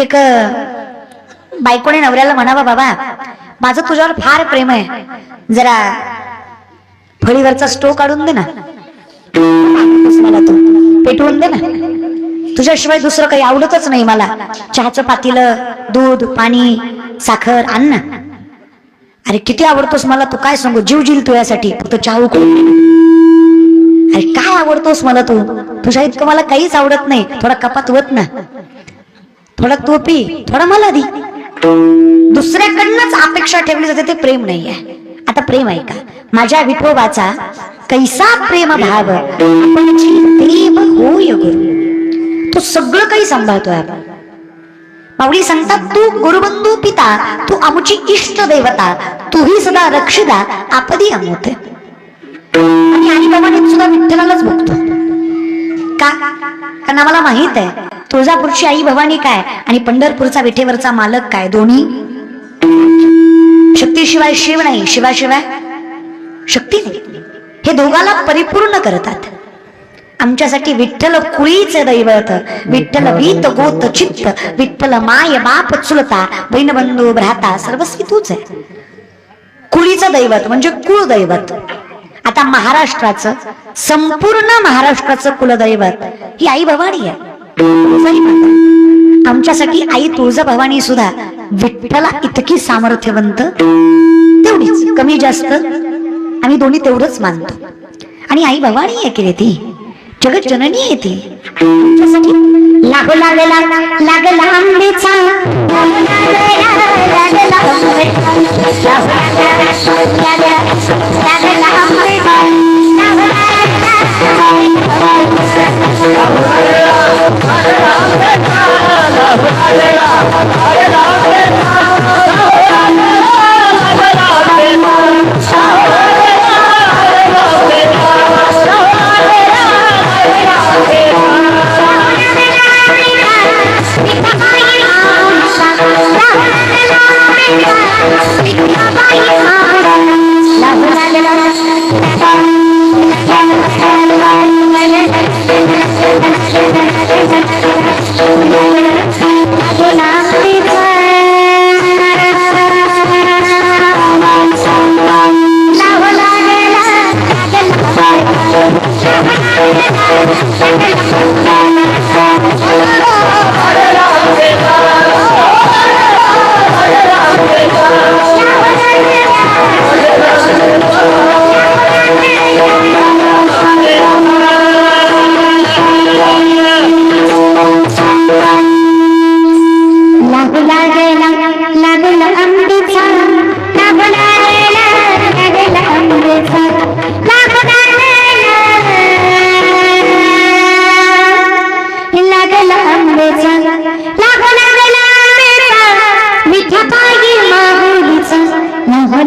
एक बायकोने नवऱ्याला म्हणावा बाबा माझं तुझ्यावर फार प्रेम आहे. जरा फळीवरचा स्टो काढून दे ना. मला तू पेटवून दे ना. तुझ्याशिवाय दुसरं काही आवडतच नाही मला. चहाचं पातील दूध पाणी साखर आण अरे किती आवडतोस मला तू काय सांगू? जीव जील तुझ्यासाठी फक्त चहा उकळून अरे काय आवडतोस मला तू? तुझ्या इतकं मला काहीच आवडत नाही. थोडा कपात होत ना. थोडं टोपी थोडं मला दी दुसऱ्याकडनंच अपेक्षा ठेवली जाते ते प्रेम नाही आहे आता प्रेम आहे का? माझ्या विठोबाचा कैसा प्रेम भाव प्रेम होय गुरु. तो सगळं काही सांभाळतोय आपण. माऊली सांगतात तू गुरुबंधू पिता तू आमची इष्ट देवता तूही सदा रक्षिदा आपदी अमोत. आणि आई बाबा सुद्धा विठ्ठलालाच बघतो का? कारण आम्हाला माहीत आहे तुळजापूरची आई भवानी काय आणि पंढरपूरचा विठेवरचा मालक काय? दोन्ही? शक्तीशिवाय शिव नाही शिवाशिवाय शक्ती नाही. हे दोघाला परिपूर्ण करतात. आमच्यासाठी विठ्ठल कुळीच दैवत विठ्ठल वीत गोत चित्त विठ्ठल माय बाप चुलता बहिणबंधू भ्राता सर्वस्वी तूच आहे. कुळीचं दैवत म्हणजे कुळ दैवत. आता महाराष्ट्राचं संपूर्ण महाराष्ट्राचं कुलदैवत ही आई भवानी आहे. आमच्यासाठी आई तुळजा भवानी सुद्धा विठ्ठला इतकी सामर्थ्यवंत तेवढीच कमी जास्त आम्ही दोन्ही तेवढंच मानतो आणि आई भवानी आहे की रे ती जगत जननी आहे ती आमच्यासाठी लागो लागला लागला लागला,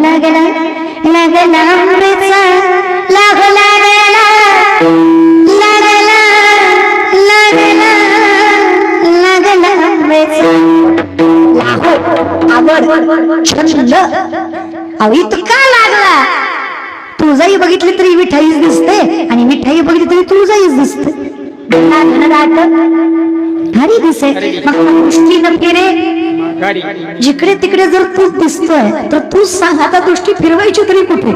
लागला लागला आंबेचा लागू लागला लागला लागला लागला आंबेचा लाहो आवड छंद अहो इतका लागला. तुळजाई बघितली तरी विठाईच दिसते आणि विठाई बघितली तरी तुळजाईच दिसते. हरी दिसे मग दृष्टीनं फिरे जिकडे तिकडे जर तू दिसतोय तर तू सांग आता दृष्टी फिरवायची तरी कुठे?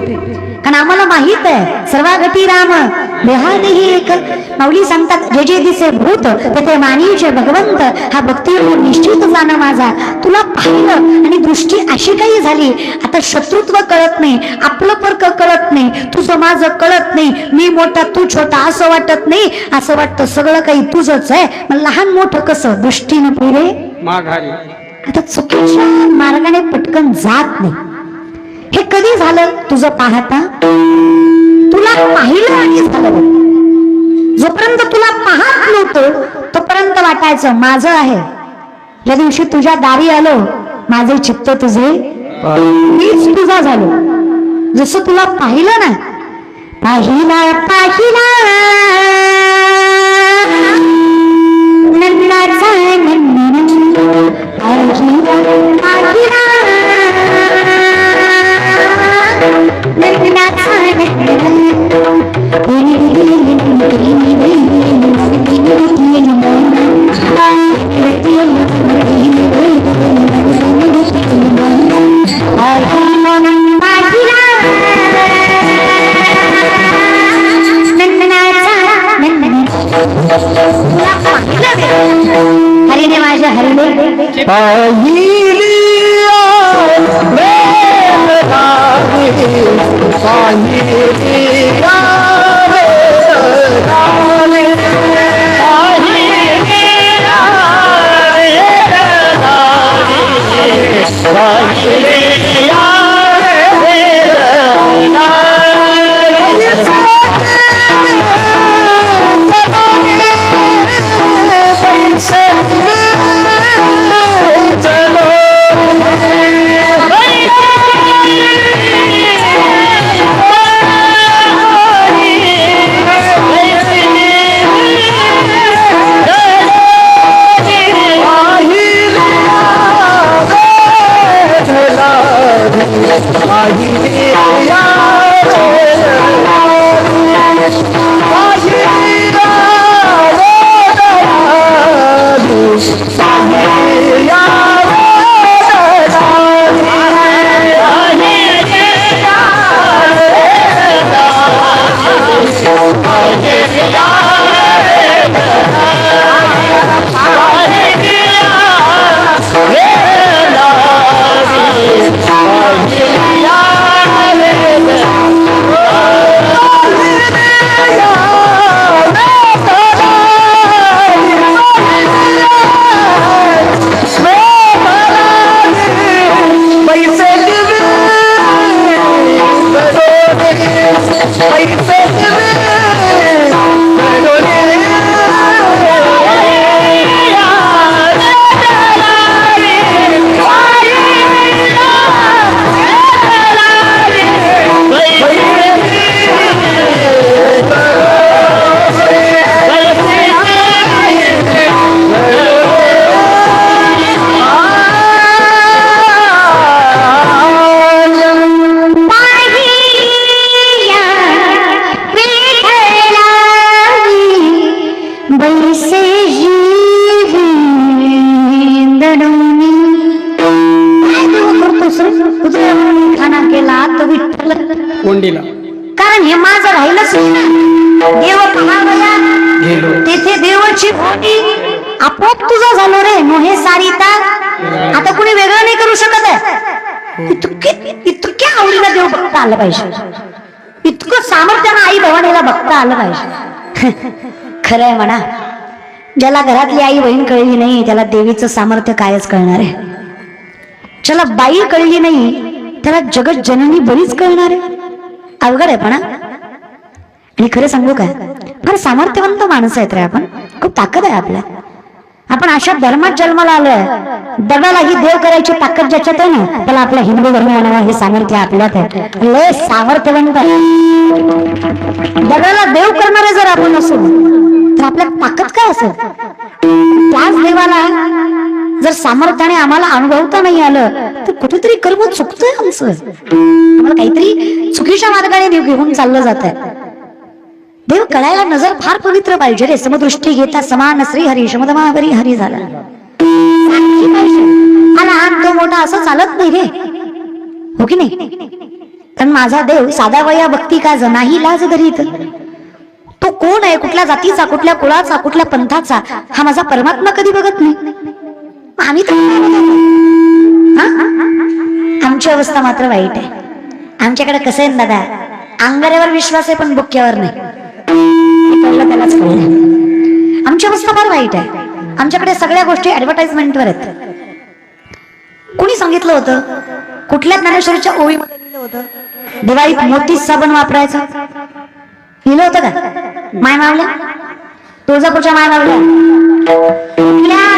कारण आम्हाला माहीत आहे सर्वागती राम देहानेही एक. माऊली सांगतात जे जे दिसे भूत तेथे मानीचे भगवंत हा भक्ती निश्चित जाणं माझा. तुला पाहिलं आणि दृष्टी अशी काही झाली आता शत्रुत्व कळत नाही आपलं परक कळत नाही तुझं माझं कळत नाही मी मोठा तू छोटा असं वाटत नाही असं वाटतं सगळं काही तुझंच आहे. मग लहान मोठं कसं? दृष्टीनं फिरे माघारी. आता चुकीच्या मार्गाने पटकन जात नाही. हे कधी झालं तुझं पाहता तुला पाहिलं आणि झालं जोपर्यंत तुला पाहत नव्हतो तोपर्यंत वाटायचं माझं आहे. ज्या दिवशी तुझ्या दारी आलो माझे चित्त तुझे मीच तुझा झालो. जसं तुला पाहिलं ना पाहिला पाहिला. नंदाचा नंदन पाहिला पाहिला পাই कोंडीला. कारण हे माझं राहिलंच नाही. देव गेलो. तेथे देवाची भोटी आपोआप तुझं झालो रे. मोहे सारिता आता कुणी वेगळं नाही करू शकत आहे. इतके इतक्या आवडीला देव बघता आलं पाहिजे. इतकं सामर्थ्यानं आई भवानीला बघता आलं पाहिजे. खरंय म्हणा. ज्याला घरातली आई बहीण कळली नाही त्याला देवीचं सामर्थ्य कायच कळणार आहे? ज्याला बाई कळली नाही त्याला जगत जननी बरीच कळणार आहे? अवघड आहे पण आणि खरं सांगू काय फार सामर्थ्यवंत माणसं आहेत रे आपण. खूप ताकद आहे आपल्या. आपण अशा धर्मात जन्माला आलोय. दगडालाही देव करायची ताकद ज्याच्यात आहे ना त्याला आपला हिंदू धर्म म्हणावा हे सामर्थ्य आपल्यात आहे. लय सामर्थ्यवंत आहे. दगडाला देव करणारे जर आपण असू तर आपल्या ताकद काय असेल? त्याच देवाला जर सामर्थ्याने आम्हाला अनुभवता नाही आलं कुठेतरी कर्म चुकतंय आमचं. आम्हाला काहीतरी चुकीच्या मार्गाने देव घेऊन चाललं जात आहे देव कळायला नजर फार पवित्र पाहिजे रे. समदृष्टी घेता समान श्री हरी. शमदमावरी हरी झाला. लहान तो मोठा असं चालत नाही रे. हो की नाही? कारण माझा देव साधा वया भक्ती का नाही लाज धरीत? तो कोण आहे? कुठल्या जातीचा कुठल्या कुळाचा कुठल्या पंथाचा? हा माझा परमात्मा कधी बघत नाही. आम्ही तर आमची अवस्था मात्र वाईट आहे. आमच्याकडे कसं आहे ना दादा अंगाऱ्यावर विश्वास आहे पण बुक्क्यावर नाही. त्यालाच कळलं. आमची अवस्था फार वाईट आहे. आमच्याकडे सगळ्या गोष्टी ऍडव्हर्टाइजमेंटवर आहेत. कोणी सांगितलं होतं? कुठल्या ज्ञानेश्वरीच्या ओळीमध्ये लिहिलं होतं? दिवाळीत मोतीच साबण वापरायचा. लिहिलं होतं का? माय मावल्या? तुळजापूरच्या माय मावल्या?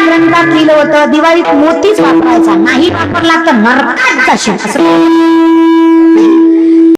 रंगात लिहिलं होतं. दिवाळीत मोतीच वापरायचा. नाही वापरला तर नरकात जाशील असं.